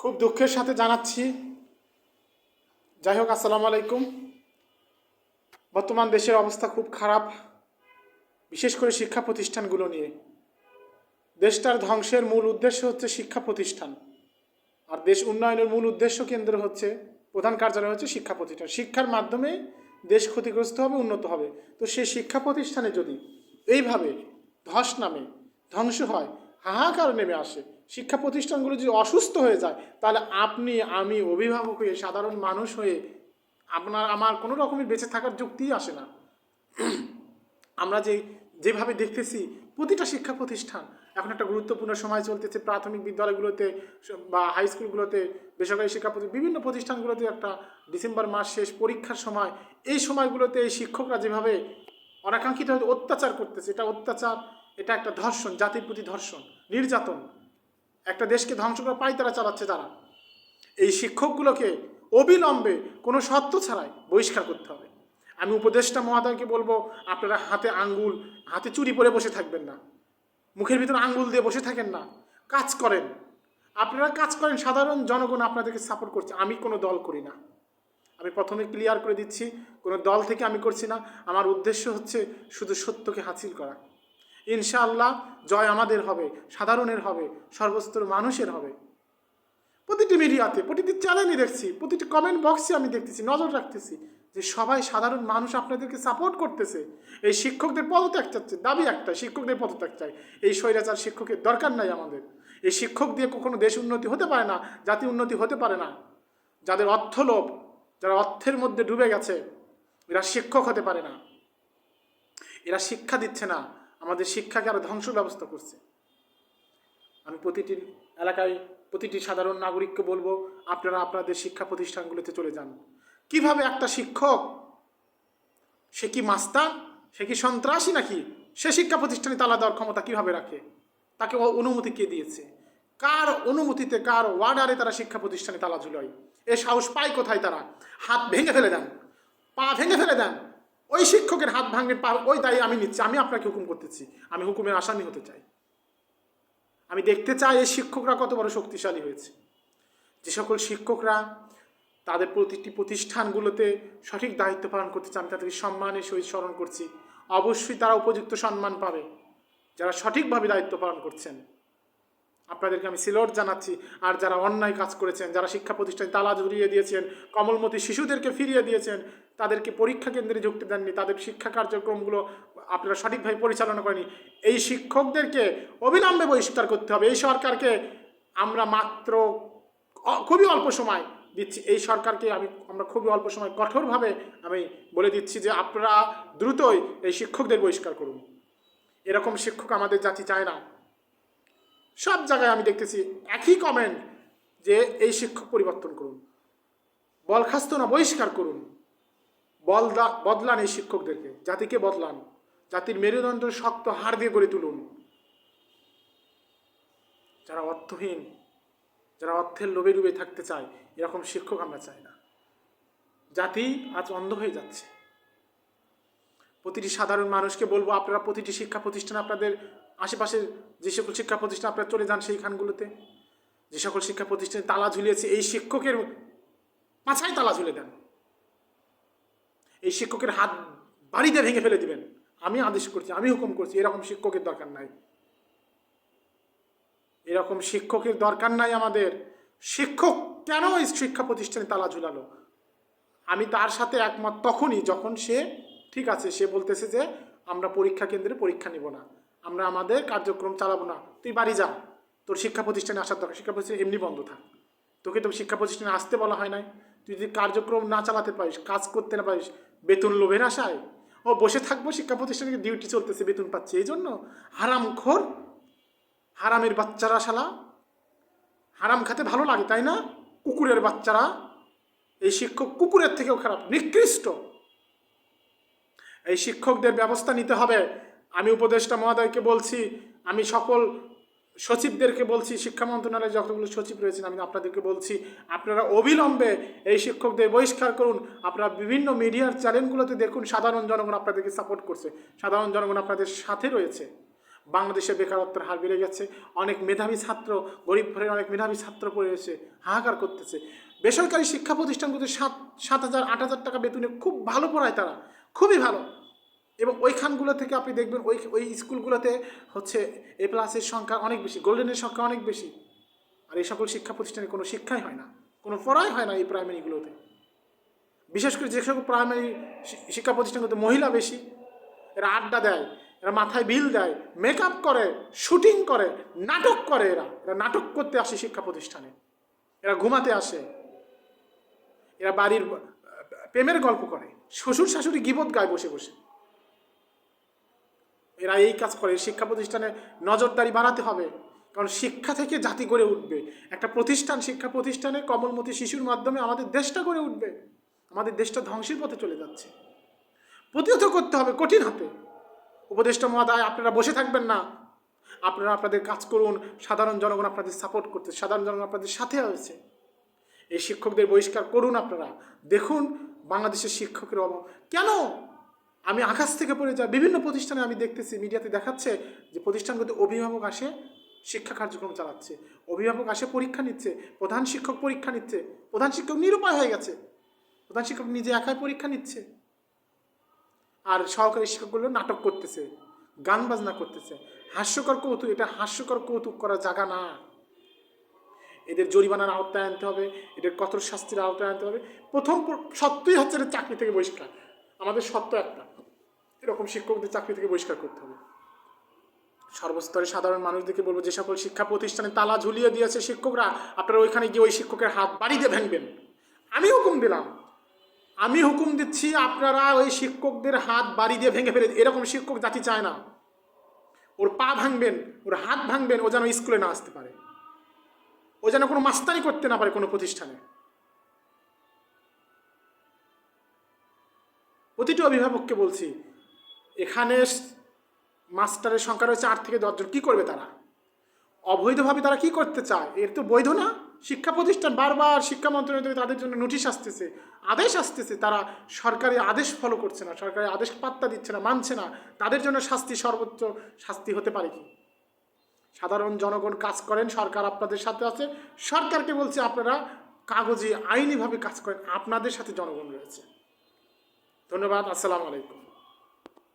খুব দুঃখের সাথে জানাচ্ছি। যাই হোক আসসালামু আলাইকুম। বর্তমান দেশের অবস্থা খুব খারাপ, বিশেষ করে শিক্ষা প্রতিষ্ঠানগুলো নিয়ে। দেশটার ধ্বংসের মূল উদ্দেশ্য হচ্ছে শিক্ষা প্রতিষ্ঠান। আর দেশ উন্নয়নের মূল উদ্দেশ্য কেন্দ্র হচ্ছে, প্রধান কার্যালয় হচ্ছে শিক্ষা প্রতিষ্ঠান। শিক্ষার মাধ্যমে দেশ ক্ষতিগ্রস্ত হবে, উন্নত হবে। তো সেই শিক্ষা প্রতিষ্ঠানে যদি এইভাবে ধস নামে, ধ্বংস হয় হাহাকার নেমে আসে? শিক্ষা প্রতিষ্ঠানগুলো যদি অসুস্থ হয়ে যায়, তাহলে আপনি, আমি অভিভাবক হয়ে, সাধারণ মানুষ হয়ে, আপনার, আমার কোনো রকমের বেঁচে থাকার যুক্তিই আসে না। আমরা যে, যেভাবে দেখতেছি, প্রতিটা শিক্ষা প্রতিষ্ঠান, এখন একটা গুরুত্বপূর্ণ সময় চলতেছে, প্রাথমিক বিদ্যালয়গুলোতে, বা হাই স্কুলগুলোতে বেসরকারি শিক্ষা বিভিন্ন প্রতিষ্ঠানগুলোতে একটা ডিসেম্বর মাস শেষ পরীক্ষার সময়, এই সময়গুলোতে এই শিক্ষকরা যেভাবে অনাকাঙ্ক্ষিত অত্যাচার করতেছে, এটা অত্যাচার এটা একটা ধর্ষণ, জাতির প্রতি ধর্ষণ, নির্যাতন। একটা দেশকে ধ্বংস করার পাই তারা চালাচ্ছে তারা এই শিক্ষকগুলোকে অবিলম্বে কোনো শর্ত ছাড়াই বহিষ্কার করতে হবে। আমি উপদেষ্টা মহাদয়কে বলব, আপনারা হাতে আঙ্গুল, হাতে চুরি পরে বসে থাকবেন না। মুখের ভিতরে আঙ্গুল দিয়ে বসে থাকেন না। কাজ করেন। আপনারা কাজ করেন, সাধারণ জনগণ আপনাদেরকে সাপোর্ট করছে। আমি কোনো দল করি না। আমি প্রথমে ক্লিয়ার করে দিচ্ছি, কোনো দল থেকে আমি করছি না। আমার উদ্দেশ্য হচ্ছে শুধু সত্যকে হাসিল করা। ইনশাআল্লাহ জয় আমাদের হবে, সাধারণের হবে, সর্বস্তর মানুষের হবে। প্রতিটি মিডিয়াতে, প্রতিটি চ্যানেলই দেখছি, প্রতিটি কমেন্ট বক্সে আমি দেখতেছি, নজর রাখতেছি যে সবাই সাধারণ মানুষ আপনাদেরকে সাপোর্ট করতেছে। এই শিক্ষকদের পদত্যাগ চাচ্ছে, দাবি একটা, শিক্ষকদের পদত্যাগ চাই। এই স্বৈরাচার শিক্ষকের দরকার নাই আমাদের। এই শিক্ষক দিয়ে কখনো দেশ উন্নতি হতে পারে না, জাতি উন্নতি হতে পারে না। যাদের অর্থ লোভ যারা অর্থের মধ্যে ডুবে গেছে, এরা শিক্ষক হতে পারে না। এরা শিক্ষা দিচ্ছে না। আমাদের শিক্ষাকে আরও ধ্বংস ব্যবস্থা করছে। আমি প্রতিটি এলাকায় প্রতিটি সাধারণ নাগরিককে বলব, আপনারা আপনাদের শিক্ষা প্রতিষ্ঠানগুলোতে চলে যান। কীভাবে একটা শিক্ষক, সে কি মাস্তান, সে কি সন্ত্রাসী নাকি? সে শিক্ষা প্রতিষ্ঠানে তালা দেওয়ার ক্ষমতা কীভাবে রাখে? তাকে অনুমতি কে দিয়েছে? কার অনুমতিতে, কার ওয়ার্ডারে তারা শিক্ষা প্রতিষ্ঠানে তালা ঝুলায়? এ সাহস পায় কোথায় তারা? হাত ভেঙে ফেলে দেন। পা ভেঙে ফেলে দেন। ওই শিক্ষকের হাত ভাঙে পা ওই দায়ী আমি নিচ্ছি, আমি আপনাকে হুকুম করতেছি, আমি হুকুমের আসামি হতে চাই। আমি দেখতে চাই এই শিক্ষকরা কত বড় শক্তিশালী হয়েছে। যে সকল শিক্ষকরা তাদের প্রতিটি প্রতিষ্ঠানগুলোতে সঠিক দায়িত্ব পালন করতে চান তাদেরকে সম্মানের সহিত স্মরণ করছি। অবশ্যই তারা উপযুক্ত সম্মান পাবে, যারা সঠিকভাবে দায়িত্ব পালন করছেন। আপনাদেরকে আমি সিলোট জানাচ্ছি। আর যারা অন্যায় কাজ করেছেন, যারা শিক্ষা প্রতিষ্ঠানে তালা ঝুরিয়ে দিয়েছেন, কমলমতি শিশুদেরকে ফিরিয়ে দিয়েছেন, তাদেরকে পরীক্ষা কেন্দ্রে যুক্তি দেননি, তাদের শিক্ষা কার্যক্রমগুলো আপনারা সঠিকভাবে পরিচালনা করেনি। এই শিক্ষকদেরকে অবিলম্বে বহিষ্কার করতে হবে। এই সরকারকে আমরা মাত্র খুবই অল্প সময় দিচ্ছি। এই সরকারকে আমি, আমরা খুবই অল্প সময় কঠোরভাবে আমি বলে দিচ্ছি যে আপনারা দ্রুতই এই শিক্ষকদের বহিষ্কার করুন। এরকম শিক্ষক আমাদের জাতি চায় না। সব জায়গায় আমি দেখতেছি একই কমেন্ট যে এই শিক্ষক পরিবর্তন করুন। বরখাস্ত না, বহিষ্কার করুন। বলদা বদলান এই শিক্ষকদেরকে, জাতিকে বদলান। জাতির মেরুদণ্ড শক্ত হাড় দিয়ে গড়ে তুলুন। যারা অর্থহীন, যারা অর্থের লোভে ডুবে থাকতে চায়, এরকম শিক্ষক আমরা চাই না। জাতি আজ অন্ধ হয়ে যাচ্ছে। প্রতিটি সাধারণ মানুষকে বলব, আপনারা প্রতিটি শিক্ষা প্রতিষ্ঠান আপনাদের আশেপাশের যে সকল শিক্ষা প্রতিষ্ঠান আপনারা চলে যান সেইখানগুলোতে যে সকল শিক্ষা প্রতিষ্ঠানে তালা ঝুলিয়েছে, এই শিক্ষকের মাথায় তালা ঝুলে দেন। এই শিক্ষকের হাত বাড়িতে ভেঙে ফেলে দিবেন। আমি আদেশ করছি, আমি হুকুম করছি, এরকম শিক্ষকের দরকার নাই। এরকম শিক্ষকের দরকার নাই আমাদের। শিক্ষক কেন এই শিক্ষা প্রতিষ্ঠানে তালা ঝুলালো? আমি তার সাথে একমত তখনই যখন সে ঠিক আছে, সে বলতেছে যে আমরা পরীক্ষা কেন্দ্রে পরীক্ষা নিব না। আমরা আমাদের কার্যক্রম চালাবো না। তুই বাড়ি যা। তোর শিক্ষা প্রতিষ্ঠানে আসার দরকার। শিক্ষা প্রতিষ্ঠান এমনি বন্ধ থাক। তোকে তো শিক্ষা প্রতিষ্ঠানে আসতে বলা হয় নাই। তুই যদি কার্যক্রম না চালাতে পারিস, কাজ করতে না পারিস, বেতন লোভের আশায়, ও বসে থাকব শিক্ষা প্রতিষ্ঠানে ডিউটি চলতেছে, বেতন পাচ্ছে? এই জন্য হারাম খোর হারামের বাচ্চারা শালা। হারাম খেতে ভালো লাগে, তাই না? কুকুরের বাচ্চারা। এই শিক্ষক কুকুরের থেকেও খারাপ, নিকৃষ্ট। এই শিক্ষকদের ব্যবস্থা নিতে হবে। আমি উপদেষ্টা মহোদয়কে বলছি, আমি সকল সচিবদেরকে বলছি, শিক্ষা মন্ত্রণালয়ে যতগুলো সচিব রয়েছেন, আমি আপনাদেরকে বলছি, আপনারা অবিলম্বে এই শিক্ষকদের বহিষ্কার করুন। আপনারা বিভিন্ন মিডিয়ার চ্যানেলগুলোতে দেখুন, সাধারণ জনগণ আপনাদেরকে সাপোর্ট করছে। সাধারণ জনগণ আপনাদের সাথে রয়েছে। বাংলাদেশে বেকারত্বের হার বেড়ে গেছে, অনেক মেধাবী ছাত্র, গরিব ঘরের অনেক মেধাবী ছাত্র পড়ে রয়েছে হাহাকার করতেছে। বেসরকারি শিক্ষা প্রতিষ্ঠানগুলোতে সাত সাত হাজার, আট হাজার টাকা বেতনে খুব ভালো পড়ায় তারা, খুবই ভালো। এবং ওইখানগুলো থেকে আপনি দেখবেন ওই ওই স্কুলগুলোতে হচ্ছে এ প্লাসের সংখ্যা অনেক বেশি গোল্ডেনের সংখ্যা অনেক বেশি। আর এই সকল শিক্ষা প্রতিষ্ঠানে কোনো শিক্ষাই হয় না, কোনো পড়াই হয় না এই প্রাইমারিগুলোতে বিশেষ করে যে সকল প্রাইমারি শিক্ষা প্রতিষ্ঠানগুলোতে মহিলা বেশি, এরা আড্ডা দেয়, এরা মাথায় বিল দেয় মেকআপ করে শুটিং করে, নাটক করে এরা। এরা নাটক করতে আসে শিক্ষা প্রতিষ্ঠানে। এরা ঘুমাতে আসে। এরা বাড়ির প্রেমের গল্প করে। শ্বশুর শাশুড়ি গিবত গায়ে বসে বসে। এরা এই কাজ করে শিক্ষা প্রতিষ্ঠানে নজরদারি বাড়াতে হবে। কারণ শিক্ষা থেকে জাতি গড়ে উঠবে। একটা প্রতিষ্ঠান, শিক্ষা প্রতিষ্ঠানে কমলমতি শিশুর মাধ্যমে আমাদের দেশটা গড়ে উঠবে। আমাদের দেশটা ধ্বংসের পথে চলে যাচ্ছে। প্রতিহত করতে হবে কঠিন হাতে। উপদেষ্টা মহাদায়, আপনারা বসে থাকবেন না। আপনারা আপনাদের কাজ করুন। সাধারণ জনগণ আপনাদের সাপোর্ট করতে, সাধারণ জনগণ আপনাদের সাথে হয়েছে এই শিক্ষকদের বহিষ্কার করুন আপনারা। দেখুন বাংলাদেশের শিক্ষকের অভাব। কেন? আমি আকাশ থেকে পড়ে যাই বিভিন্ন প্রতিষ্ঠানে আমি দেখতেছি, মিডিয়াতে দেখাচ্ছে যে প্রতিষ্ঠানগুলোতে অভিভাবক আসে, শিক্ষা কার্যক্রম চালাচ্ছে, অভিভাবক আসে, পরীক্ষা নিচ্ছে, প্রধান শিক্ষক পরীক্ষা নিচ্ছে, প্রধান শিক্ষক নিরুপায় হয়ে গেছে, প্রধান শিক্ষক নিজে একাই পরীক্ষা নিচ্ছে, আর সহকারী শিক্ষকগুলো নাটক করতেছে, গান বাজনা করতেছে, হাস্যকর কৌতুক, এটা হাস্যকর কৌতুক করার জায়গা না। এদের জরিমানার আওতায় আনতে হবে, এদের কঠোর শাস্তির আওতায় আনতে হবে। প্রথম সত্যই হচ্ছে চাকরি থেকে বহিষ্কার, আমাদের সত্য একটা। এরকম শিক্ষকদের চাকরি থেকে বহিষ্কার করতে হবে। সর্বস্তরে সাধারণ মানুষদেরকে বলব, যে সকল শিক্ষা প্রতিষ্ঠানে তালা ঝুলিয়ে দিয়েছে শিক্ষকরা, আপনারা ওইখানে গিয়ে ওই শিক্ষকের হাত বাড়িতে ভাঙবেন। আমি হুকুম দিলাম। আমি হুকুম দিচ্ছি, আপনারা ওই শিক্ষকদের হাত বাড়ি দিয়ে ভেঙে ফেলে এরকম শিক্ষক জাতি চায় না। ওর পা ভাঙবেন, ওর হাত ভাঙবেন, ও যেন স্কুলে না আসতে পারে। ও যেন কোনো মাস্তানি করতে না পারে কোনো প্রতিষ্ঠানে। প্রতিটি অভিভাবককে বলছি এখানে মাস্টারের সংখ্যা রয়েছে আট থেকে দশজন। কী করবে তারা? অবৈধভাবে তারা কি করতে চায়? এর তো বৈধ না। শিক্ষা প্রতিষ্ঠান বারবার শিক্ষা মন্ত্রণালয় থেকে তাদের জন্য নোটিশ আসতেছে, আদেশ আসতেছে। তারা সরকারি আদেশ ফলো করছে না, সরকারি আদেশ পাত্তা দিচ্ছে না, মানছে না। তাদের জন্য শাস্তি সর্বোচ্চ শাস্তি হতে পারে কি? সাধারণ জনগণ কাজ করেন, সরকার আপনাদের সাথে আছে। সরকারকে বলছে আপনারা কাগজে আইনিভাবে কাজ করেন, আপনাদের সাথে জনগণ রয়েছে। ধন্যবাদ, আসসালামু আলাইকুম।